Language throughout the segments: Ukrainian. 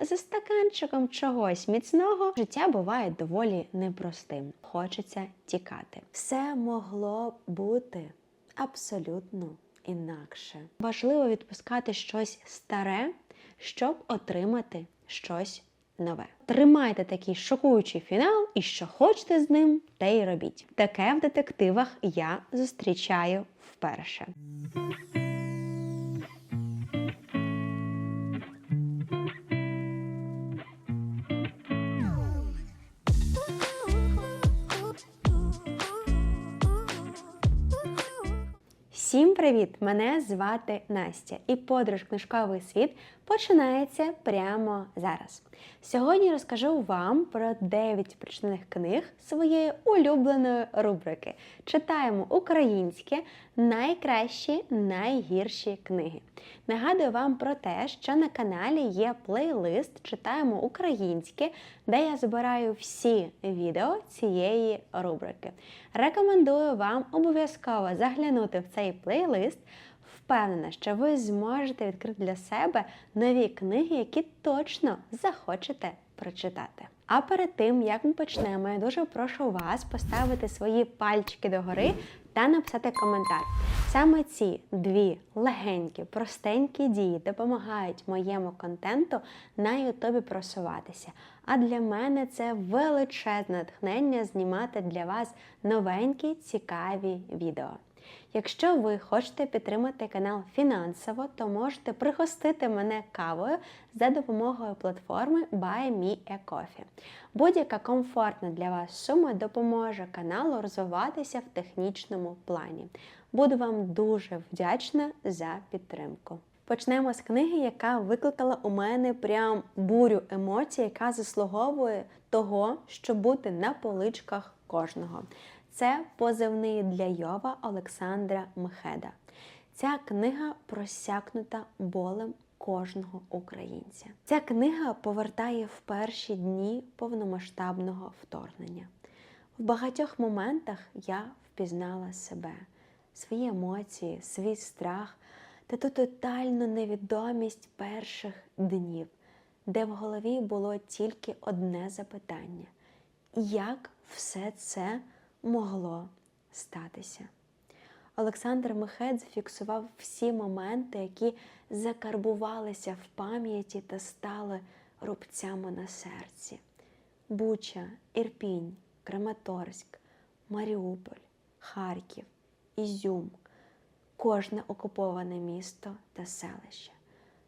за стаканчиком чогось міцного, життя буває доволі непростим. Хочеться тікати. Все могло бути абсолютно інакше. Важливо відпускати щось старе, щоб отримати щось нове. Тримайте такий шокуючий фінал, і що хочете з ним, те й робіть. Таке в детективах я зустрічаю вперше. Всім привіт! Мене звати Настя, і подорож книжковий світ починається прямо зараз. Сьогодні розкажу вам про 9 прочитаних книг своєї улюбленої рубрики. Читаємо українське найкращі, найгірші книги. Нагадую вам про те, що на каналі є плейлист Читаємо українське, де я збираю всі відео цієї рубрики. Рекомендую вам обов'язково заглянути в цей плейлист. Впевнена, що ви зможете відкрити для себе нові книги, які точно захочете прочитати. А перед тим, як ми почнемо, я дуже прошу вас поставити свої пальчики догори та написати коментар. Саме ці дві легенькі, простенькі дії допомагають моєму контенту на Ютубі просуватися. А для мене це величезне натхнення знімати для вас новенькі цікаві відео. Якщо ви хочете підтримати канал фінансово, то можете пригостити мене кавою за допомогою платформи BuyMeACoffee. Будь-яка комфортна для вас сума допоможе каналу розвиватися в технічному плані. Буду вам дуже вдячна за підтримку. Почнемо з книги, яка викликала у мене прям бурю емоцій, яка заслуговує того, щоб бути на поличках кожного. Це позивний для Йова Олександра Мехеда. Ця книга просякнута болем кожного українця. Ця книга повертає в перші дні повномасштабного вторгнення. В багатьох моментах я впізнала себе, свої емоції, свій страх та ту тотальну невідомість перших днів, де в голові було тільки одне запитання: як все це могло статися? Олександр Мехед зафіксував всі моменти, які закарбувалися в пам'яті та стали рубцями на серці. Буча, Ірпінь, Краматорськ, Маріуполь, Харків, Ізюм, кожне окуповане місто та селище,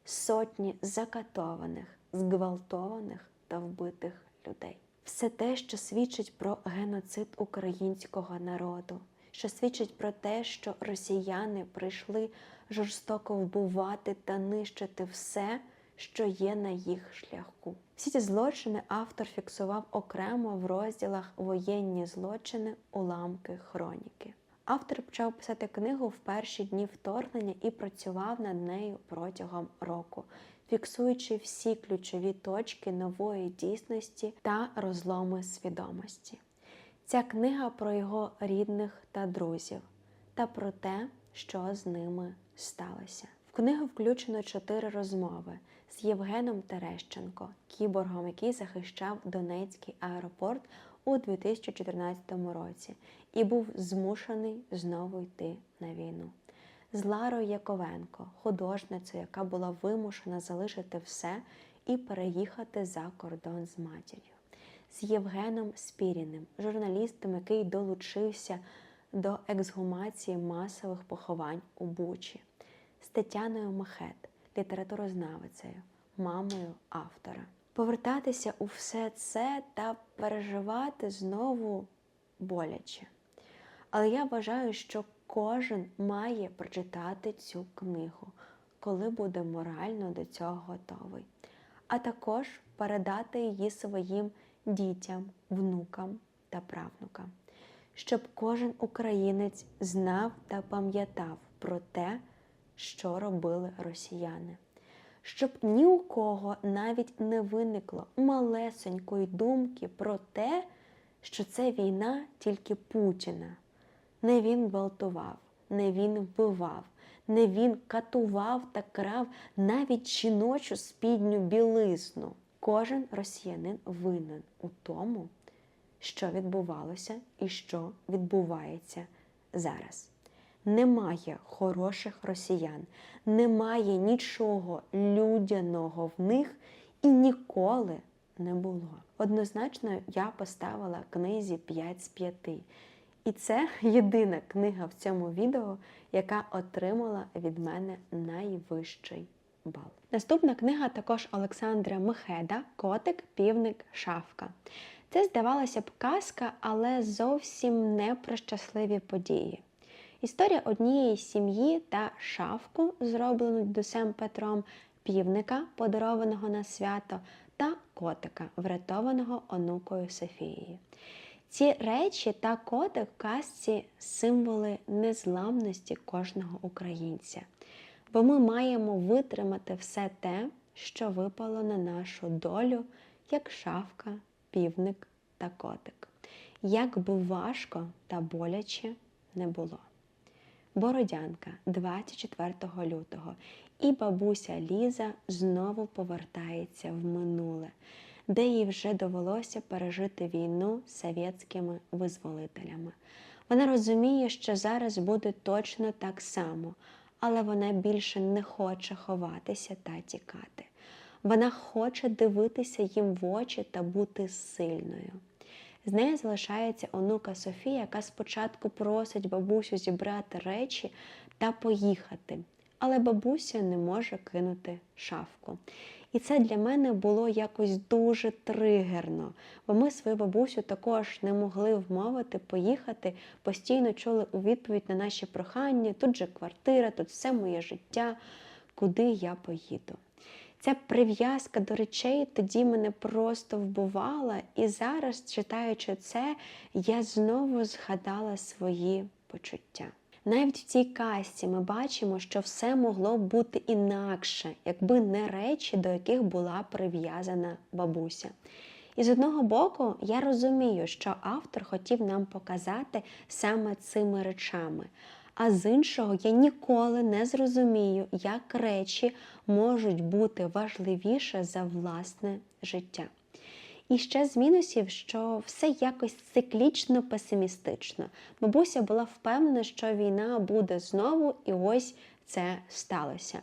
сотні закатованих, зґвалтованих та вбитих людей. Все те, що свідчить про геноцид українського народу, що свідчить про те, що росіяни прийшли жорстоко вбивати та нищити все, що є на їх шляху. Всі ці злочини автор фіксував окремо в розділах Воєнні злочини, уламки, хроніки. Автор почав писати книгу в перші дні вторгнення і працював над нею протягом року, фіксуючи всі ключові точки нової дійсності та розломи свідомості. Ця книга про його рідних та друзів та про те, що з ними сталося. В книгу включено чотири розмови з Євгеном Терещенко, кіборгом, який захищав Донецький аеропорт у 2014 році і був змушений знову йти на війну. З Ларою Яковенко, художницею, яка була вимушена залишити все і переїхати за кордон з матір'ю. З Євгеном Спіріним, журналістом, який долучився до ексгумації масових поховань у Бучі, з Тетяною Махет, літературознавицею, мамою автора. Повертатися у все це та переживати знову боляче. Але я вважаю, що кожен має прочитати цю книгу, коли буде морально до цього готовий, а також передати її своїм дітям, внукам та правнукам, щоб кожен українець знав та пам'ятав про те, що робили росіяни. Щоб ні у кого навіть не виникло малесенької думки про те, що це війна тільки Путіна. Не він гвалтував, не він вбивав, не він катував та крав навіть жіночу спідню білизну. Кожен росіянин винен у тому, що відбувалося і що відбувається зараз. Немає хороших росіян, немає нічого людяного в них і ніколи не було. Однозначно, я поставила книзі 5 з 5. І це єдина книга в цьому відео, яка отримала від мене найвищий бал. Наступна книга також Олександра Мехеда Котик, півник, шавка. Це здавалося б казка, але зовсім не про щасливі події. Історія однієї сім'ї та шавку, зроблену дідусем Петром, півника, подарованого на свято, та котика, врятованого онукою Софією. Ці речі та котик в казці символи незламності кожного українця, бо ми маємо витримати все те, що випало на нашу долю, як шавка, півник та котик. Як би важко та боляче не було. Бородянка 24 лютого, і бабуся Ліза знову повертається в минуле, де їй вже довелося пережити війну з совєтськими визволителями. Вона розуміє, що зараз буде точно так само, але вона більше не хоче ховатися та тікати. Вона хоче дивитися їм в очі та бути сильною. З нею залишається онука Софія, яка спочатку просить бабусю зібрати речі та поїхати, але бабуся не може кинути шафку. І це для мене було якось дуже тригерно, бо ми свою бабусю також не могли вмовити поїхати, постійно чули у відповідь на наші прохання: тут же квартира, тут все моє життя, куди я поїду. Ця прив'язка до речей тоді мене просто вбивала, і зараз, читаючи це, я знову згадала свої почуття. Навіть в цій казці ми бачимо, що все могло б бути інакше, якби не речі, до яких була прив'язана бабуся. І з одного боку, я розумію, що автор хотів нам показати саме цими речами. А з іншого, я ніколи не зрозумію, як речі можуть бути важливіше за власне життя. І ще з мінусів, що все якось циклічно песимістично. Бабуся була впевнена, що війна буде знову, і ось це сталося.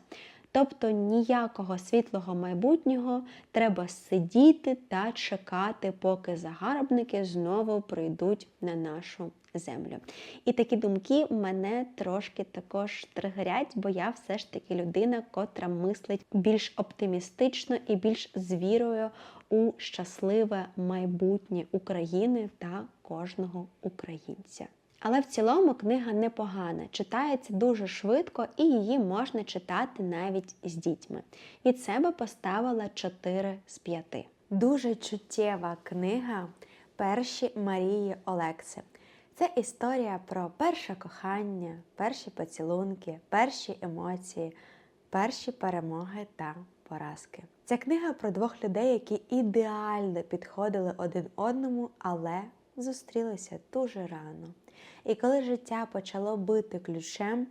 Тобто ніякого світлого майбутнього треба сидіти та чекати, поки загарбники знову прийдуть на нашу землю. І такі думки мене трошки також тригерять, бо я все ж таки людина, котра мислить більш оптимістично і більш з вірою у щасливе майбутнє України та кожного українця. Але в цілому книга непогана, читається дуже швидко і її можна читати навіть з дітьми. Від себе поставила 4 з 5. Дуже чуттєва книга Перші Марії Олекси. Це історія про перше кохання, перші поцілунки, перші емоції, перші перемоги та поразки. Ця книга про двох людей, які ідеально підходили один одному, але зустрілися дуже рано. І коли життя почало бити ключем,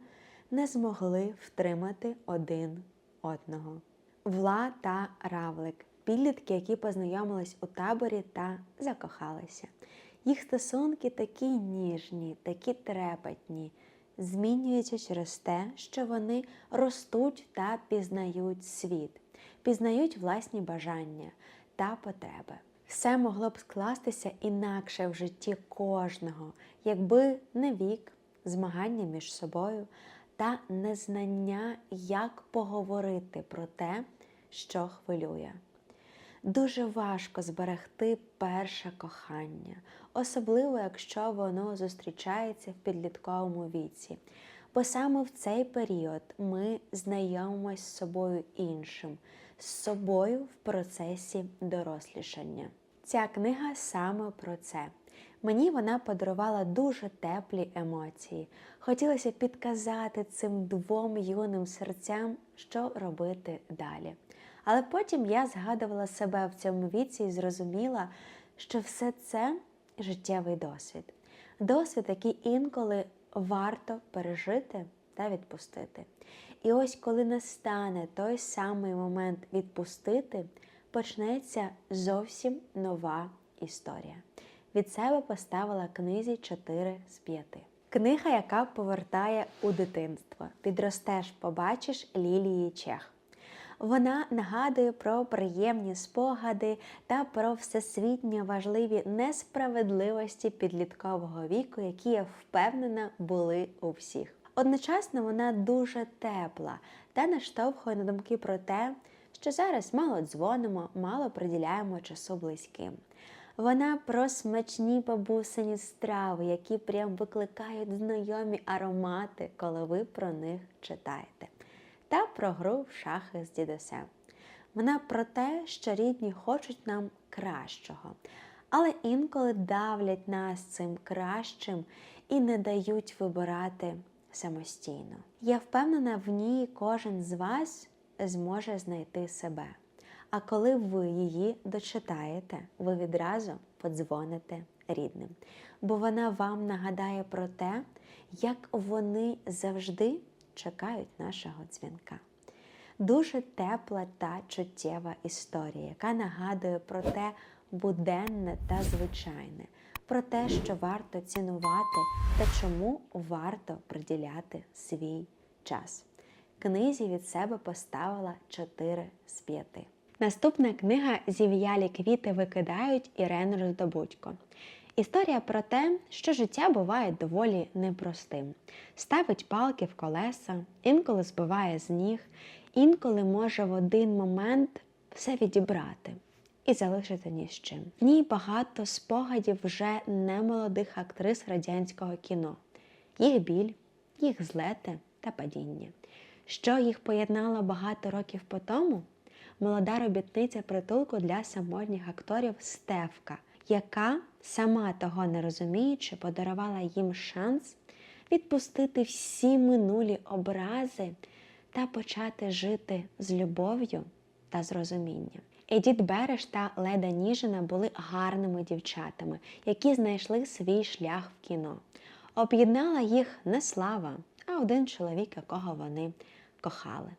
не змогли втримати один одного. Вла та Равлик підлітки, які познайомились у таборі та закохалися. Їх стосунки такі ніжні, такі трепетні, змінюються через те, що вони ростуть та пізнають світ, пізнають власні бажання та потреби. Все могло б скластися інакше в житті кожного, якби не вік, змагання між собою та незнання, як поговорити про те, що хвилює. Дуже важко зберегти перше кохання, особливо якщо воно зустрічається в підлітковому віці. Бо саме в цей період ми знайомимося з собою іншим, з собою в процесі дорослішання. Ця книга саме про це. Мені вона подарувала дуже теплі емоції. Хотілося підказати цим двом юним серцям, що робити далі. Але потім я згадувала себе в цьому віці і зрозуміла, що все це життєвий досвід. Досвід, який інколи варто пережити та відпустити. І ось коли настане той самий момент відпустити, почнеться зовсім нова історія. Від себе поставила книзі 4 з 5. Книга, яка повертає у дитинство. Підростеш, побачиш Лілії Чех. Вона нагадує про приємні спогади та про всесвітньо важливі несправедливості підліткового віку, які я впевнена були у всіх. Одночасно вона дуже тепла та наштовхує на думки про те, що зараз мало дзвонимо, мало приділяємо часу близьким. Вона про смачні бабусині страви, які прям викликають знайомі аромати, коли ви про них читаєте та про гру в шахи з дідусем. Вона про те, що рідні хочуть нам кращого, але інколи давлять нас цим кращим і не дають вибирати самостійно. Я впевнена, в ній кожен з вас зможе знайти себе. А коли ви її дочитаєте, ви відразу подзвоните рідним, бо вона вам нагадає про те, як вони завжди чекають нашого дзвінка. Дуже тепла та чуттєва історія, яка нагадує про те буденне та звичайне, про те, що варто цінувати та чому варто приділяти свій час. Книзі від себе поставила 4 з 5. Наступна книга Зів'ялі квіти викидають Ірен Роздобудько. Історія про те, що життя буває доволі непростим. Ставить палки в колеса, інколи збиває з ніг, інколи може в один момент все відібрати і залишити ні з чим. В ній багато спогадів вже немолодих актрис радянського кіно, їх біль, їх злети та падіння. Що їх поєднало багато років по тому? Молода робітниця притулку для самотніх акторів Стевка яка, сама того не розуміючи, подарувала їм шанс відпустити всі минулі образи та почати жити з любов'ю та з розумінням. Едіт Береш та Леда Ніжина були гарними дівчатами, які знайшли свій шлях в кіно. Об'єднала їх не слава, а один чоловік, якого вони кохали.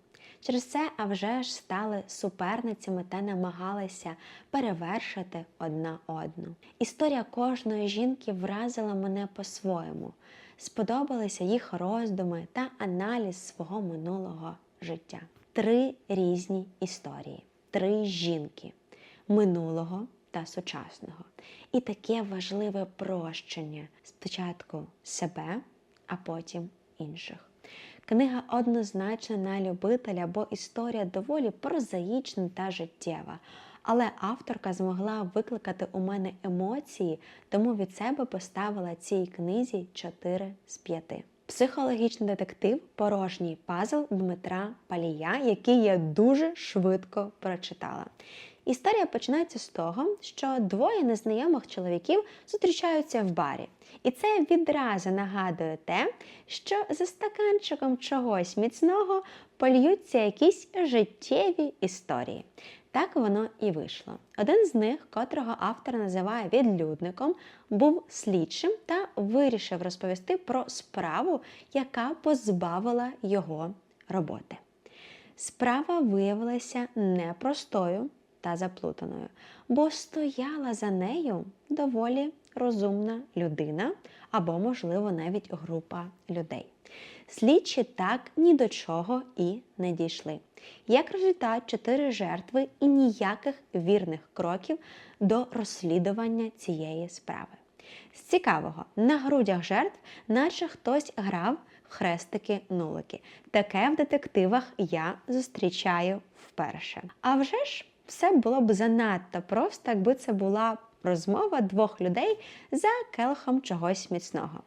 Через це а ж стали суперницями та намагалися перевершити одна одну. Історія кожної жінки вразила мене по-своєму. Сподобалися їх роздуми та аналіз свого минулого життя. Три різні історії, три жінки минулого та сучасного. І таке важливе прощення спочатку себе, а потім інших. Книга однозначно на любителя, бо історія доволі прозаїчна та життєва. Але авторка змогла викликати у мене емоції, тому від себе поставила цій книзі 4 з 5. Психологічний детектив Порожній пазл Дмитра Палія, який я дуже швидко прочитала. Історія починається з того, що двоє незнайомих чоловіків зустрічаються в барі. І це відразу нагадує те, що за стаканчиком чогось міцного польються якісь життєві історії. Так воно і вийшло. Один з них, котрого автор називає відлюдником, був слідчим та вирішив розповісти про справу, яка позбавила його роботи. Справа виявилася непростою та заплутаною, бо стояла за нею доволі розумна людина або, можливо, навіть група людей. Слідчі так ні до чого і не дійшли. Як результат, чотири жертви і ніяких вірних кроків до розслідування цієї справи. З цікавого, на грудях жертв, наче хтось грав хрестики-нулики. Таке в детективах я зустрічаю вперше. А вже ж все було б занадто просто, якби це була розмова двох людей за келихом чогось міцного.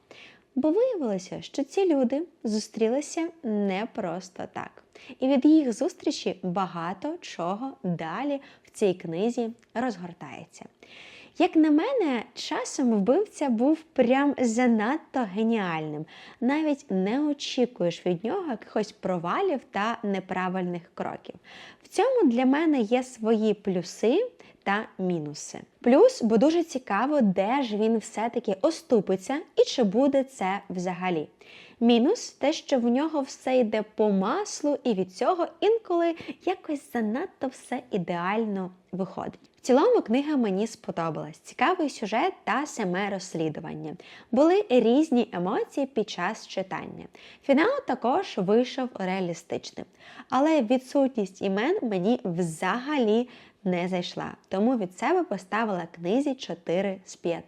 Бо виявилося, що ці люди зустрілися не просто так. І від їх зустрічі багато чого далі в цій книзі розгортається. Як на мене, часом вбивця був прям занадто геніальним. Навіть не очікуєш від нього якихось провалів та неправильних кроків. В цьому для мене є свої плюси та мінуси. Плюс, бо дуже цікаво, де ж він все-таки оступиться і чи буде це взагалі. Мінус те, що в нього все йде по маслу, і від цього інколи якось занадто все ідеально виходить. В цілому книга мені сподобалась. Цікавий сюжет та саме розслідування. Були різні емоції під час читання. Фінал також вийшов реалістичним, але відсутність імен мені взагалі не зайшла. Тому від себе поставила книзі 4 з 5.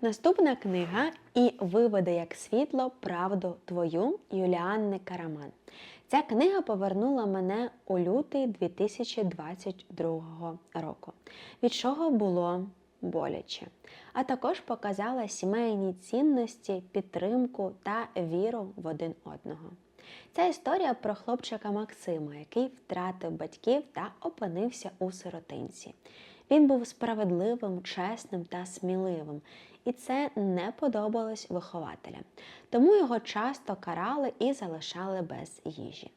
Наступна книга і виведе як світло правду твою Юліанни Караман. Ця книга повернула мене у лютий 2022 року, від чого було боляче, а також показала сімейні цінності, підтримку та віру в один одного. Ця історія про хлопчика Максима, який втратив батьків та опинився у сиротинці. Він був справедливим, чесним та сміливим, і це не подобалось вихователям. Тому його часто карали і залишали без їжі.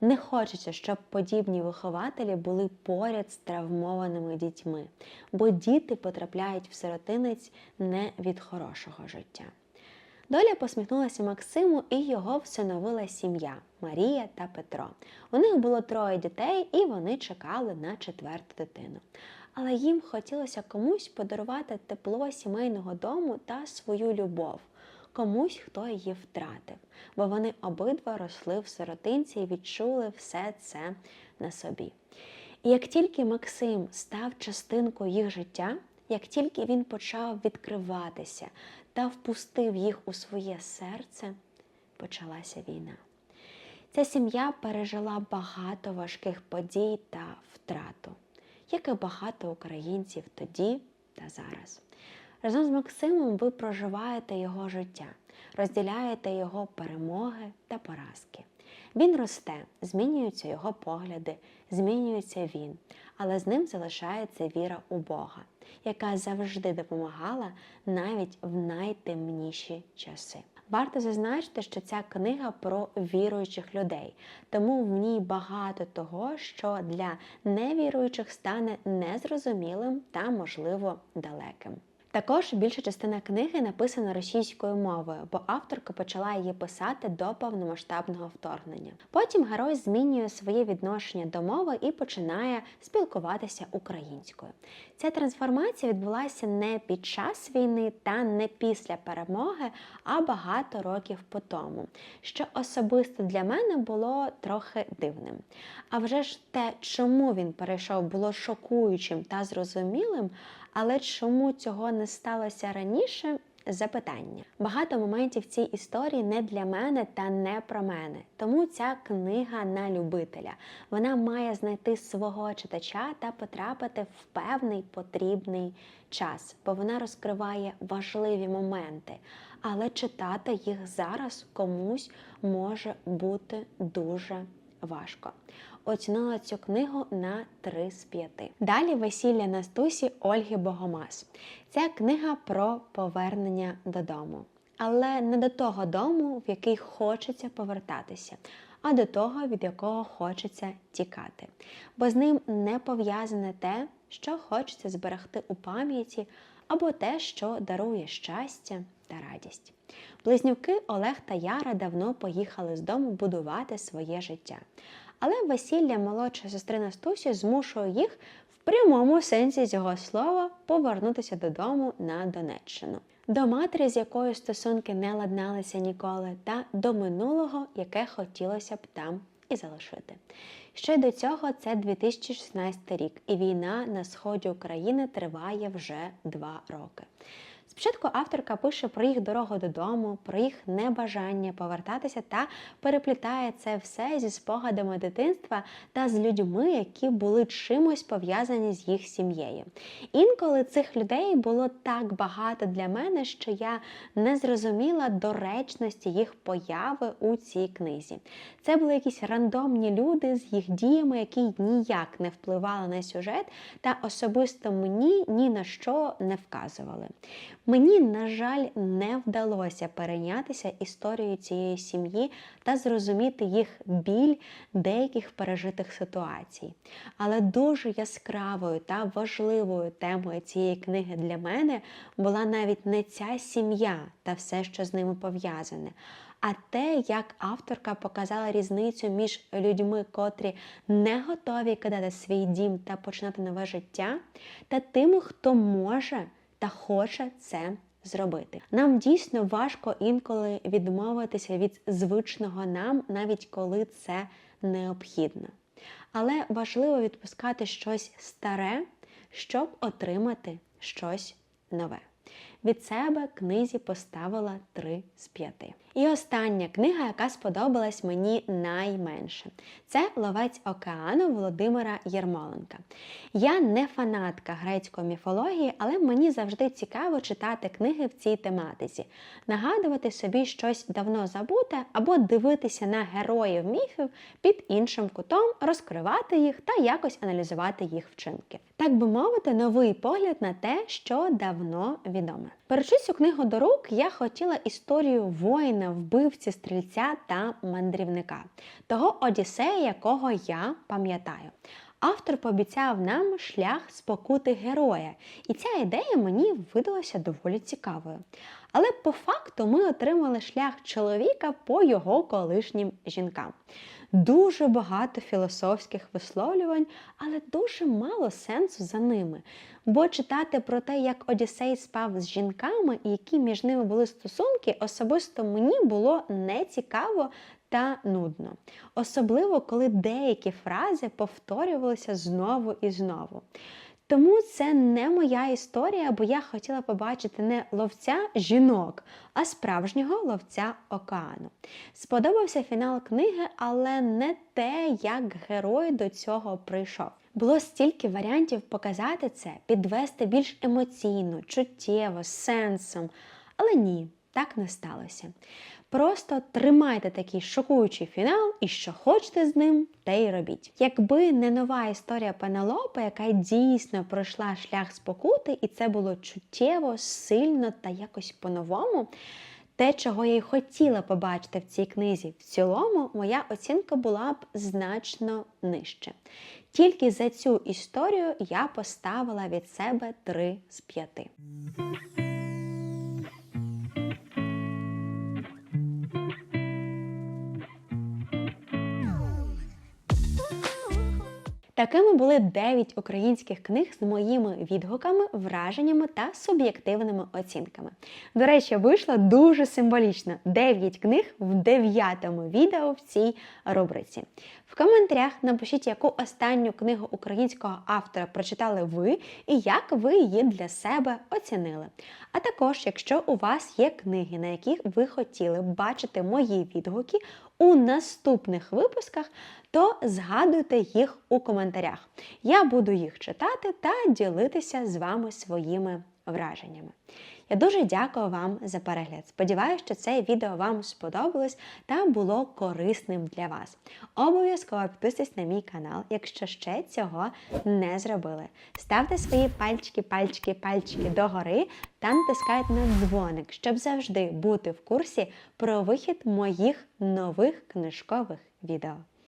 Не хочеться, щоб подібні вихователі були поряд з травмованими дітьми, бо діти потрапляють в сиротинець не від хорошого життя. Доля посміхнулася Максиму і його всиновила сім'я Марія та Петро. У них було троє дітей, і вони чекали на четверту дитину. Але їм хотілося комусь подарувати тепло сімейного дому та свою любов, комусь, хто її втратив, бо вони обидва росли в сиротинці і відчули все це на собі. І як тільки Максим став частинкою їх життя, як тільки він почав відкриватися та впустив їх у своє серце, почалася війна. Ця сім'я пережила багато важких подій та втрату, як і багато українців тоді та зараз. Разом з Максимом ви проживаєте його життя, розділяєте його перемоги та поразки. Він росте, змінюються його погляди, змінюється він, але з ним залишається віра у Бога, яка завжди допомагала навіть в найтемніші часи. Варто зазначити, що ця книга про віруючих людей, тому в ній багато того, що для невіруючих стане незрозумілим та, можливо, далеким. Також більша частина книги написана російською мовою, бо авторка почала її писати до повномасштабного вторгнення. Потім герой змінює своє відношення до мови і починає спілкуватися українською. Ця трансформація відбулася не під час війни та не після перемоги, а багато років по тому, що особисто для мене було трохи дивним. А вже ж те, чому він перейшов, було шокуючим та зрозумілим. Але чому цього не сталося раніше? Запитання. Багато моментів в цій історії не для мене та не про мене. Тому ця книга на любителя. Вона має знайти свого читача та потрапити в певний потрібний час, бо вона розкриває важливі моменти. Але читати їх зараз комусь може бути дуже важко оцінила цю книгу на 3 з 5. Далі весілля Настусі Ольги Богомаз. Ця книга про повернення додому. Але не до того дому, в який хочеться повертатися, а до того, від якого хочеться тікати. Бо з ним не пов'язане те, що хочеться зберегти у пам'яті, або те, що дарує щастя та радість. Близнюки Олег та Яра давно поїхали з дому будувати своє життя але весілля молодшої сестри Настусі змушує їх в прямому сенсі цього слова повернутися додому на Донеччину. До матері, з якою стосунки не ладналися ніколи, та до минулого, яке хотілося б там і залишити. Ще до цього це 2016 рік, і війна на сході України триває вже два роки. Спочатку авторка пише про їх дорогу додому, про їх небажання повертатися та переплітає це все зі спогадами дитинства та з людьми, які були чимось пов'язані з їх сім'єю. Інколи цих людей було так багато для мене, що я не зрозуміла доречності їх появи у цій книзі. Це були якісь рандомні люди з їх діями, які ніяк не впливали на сюжет, та особисто мені ні на що не вказували. Мені, на жаль, не вдалося перейнятися історією цієї сім'ї та зрозуміти їх біль деяких пережитих ситуацій. Але дуже яскравою та важливою темою цієї книги для мене була навіть не ця сім'я та все, що з ними пов'язане. а те, як авторка показала різницю між людьми, котрі не готові кидати свій дім та починати нове життя, та тими, хто може та хоче це зробити. Нам дійсно важко інколи відмовитися від звичного нам, навіть коли це необхідно. Але важливо відпускати щось старе, щоб отримати щось нове. Від себе книзі поставила 3 з 5. І остання книга, яка сподобалась мені найменше, це Ловець океану Володимира Єрмоленка. Я не фанатка грецької міфології, але мені завжди цікаво читати книги в цій тематиці, нагадувати собі щось давно забуте або дивитися на героїв міфів під іншим кутом, розкривати їх та якось аналізувати їх вчинки. Так би мовити, новий погляд на те, що давно відоме. Беручи цю книгу до рук, я хотіла історію воїна, вбивці, стрільця та мандрівника, того Одіссея, якого я пам'ятаю. Автор пообіцяв нам шлях спокути героя, і ця ідея мені видалася доволі цікавою. Але по факту ми отримали шлях чоловіка по його колишнім жінкам. Дуже багато філософських висловлювань, але дуже мало сенсу за ними. Бо читати про те, як Одіссей спав з жінками і які між ними були стосунки, особисто мені було нецікаво та нудно. Особливо, коли деякі фрази повторювалися знову і знову. Тому це не моя історія, бо я хотіла побачити не ловця жінок, а справжнього ловця океану. Сподобався фінал книги, але не те, як герой до цього прийшов. Було стільки варіантів показати це, підвести більш емоційно, чуттєво, сенсом. Але ні, так не сталося. Просто тримайте такий шокуючий фінал, і що хочете з ним, те й робіть. Якби не нова історія Пенелопи, яка дійсно пройшла шлях спокути, і це було чуттєво, сильно та якось по-новому. Те, чого я й хотіла побачити в цій книзі, в цілому, моя оцінка була б значно нижче. Тільки за цю історію я поставила від себе 3 з 5. Такими були 9 українських книг з моїми відгуками, враженнями та суб'єктивними оцінками. До речі, вийшло дуже символічно 9 книг в дев'ятому відео в цій рубриці. В коментарях напишіть, яку останню книгу українського автора прочитали ви і як ви її для себе оцінили. А також, якщо у вас є книги, на яких ви хотіли бачити мої відгуки у наступних випусках, то згадуйте їх у коментарях. Я буду їх читати та ділитися з вами своїми враженнями. Я дуже дякую вам за перегляд. Сподіваюся, що це відео вам сподобалось та було корисним для вас. Обов'язково підписуйтесь на мій канал, якщо ще цього не зробили. Ставте свої пальчики, пальчики, пальчики догори та натискайте на дзвоник, щоб завжди бути в курсі про вихід моїх нових книжкових відео.